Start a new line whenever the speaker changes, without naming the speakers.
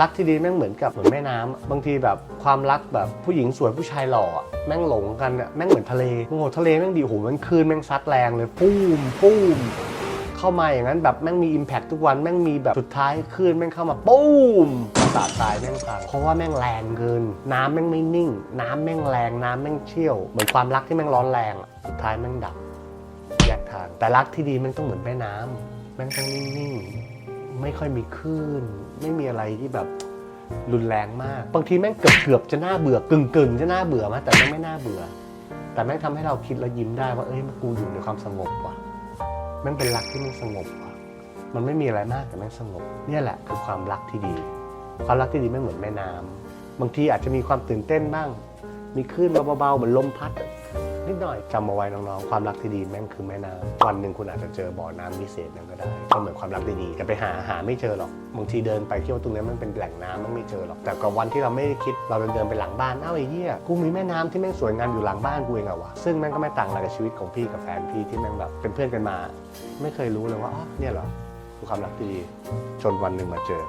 รักที่ดีแม่งเหมือนกับเหมือนแม่น้ำอะบางทีแบบความรักแบบผู้หญิงสวยผู้ชายหล่อแม่งหลงกันอะแม่งเหมือนทะเลโอ้โหทะเลแม่งดีโอ้โหมันคลืนแม่งซัดแรงเลยปุ้มปุ้มเข้ามาอย่างนั้นแบบแม่งมีอิมแพคทุกวันแม่งมีแบบสุดท้ายคลื่นแม่งเข้ามาปุ้มสาทตายแม่งพังเพราะว่าแม่งแรงเกิน น้ำแม่งไม่นิ่ง น้ำแม่งแรงน้ำแม่งเชี่ยว เหมือนความรักที่แม่งร้อนแรงอะสุดท้ายแม่งดับแยกทางแต่รักที่ดีแมันต้องเหมือนแม่น้ำแม่งต้องนิ่งๆ ไม่ค่อยมีคลื่น ไม่มีอะไรที่แบบรุนแรงมาก บางทีแม่งเกือบเกือบจะน่าเบื่อกึ่งกึ่งจะน่าเบื่อมากแต่แม่งไม่น่าเบื่อ แต่แม่งทำให้เราคิดแล้วยิ้มได้ว่าเอ้ยมันกูอยู่ในความสงบว่ะแม่งเป็นรักที่มันสงบว่ะมันไม่มีอะไรมากแต่แม่งสงบ เนี่ยแหละคือความรักที่ดี ความรักที่ดีไม่เหมือนแม่น้ำบางทีอาจจะมีความตื่นเต้นบ้าง มีคลื่นเบาๆเหมือนลมพัด นิดหน่อยจำเอาไว้น้องๆ ความรักที่ดีแม่งคือแม่น้ำวันหนึ่งคุณอาจจะเจอบ่อน้ำวิเศษนั้นก็ได้ก็เหมือนความรักดีๆแต่ไปหาหาไม่เจอหรอกบางทีเดินไปคิดว่าตรงนี้มันเป็นแหล่งน้ำมันไม่เจอหรอกแต่กับวันที่เราไม่ได้คิดเราเดินเดินไปหลังบ้านเอ้าไอ้เหี้ยกูมีแม่น้ำที่แม่งสวยงามอยู่หลังบ้านกูเองอะวะซึ่งแม่งก็ไม่ต่างอะไรกับชีวิตของพี่กับแฟนพี่ที่แม่งแบบเป็นเพื่อนกันมา ไม่เคยรู้เลยว่าอ๋อเนี่ยเหรอคือความรักที่ดีจนวันหนึ่งมาเจอ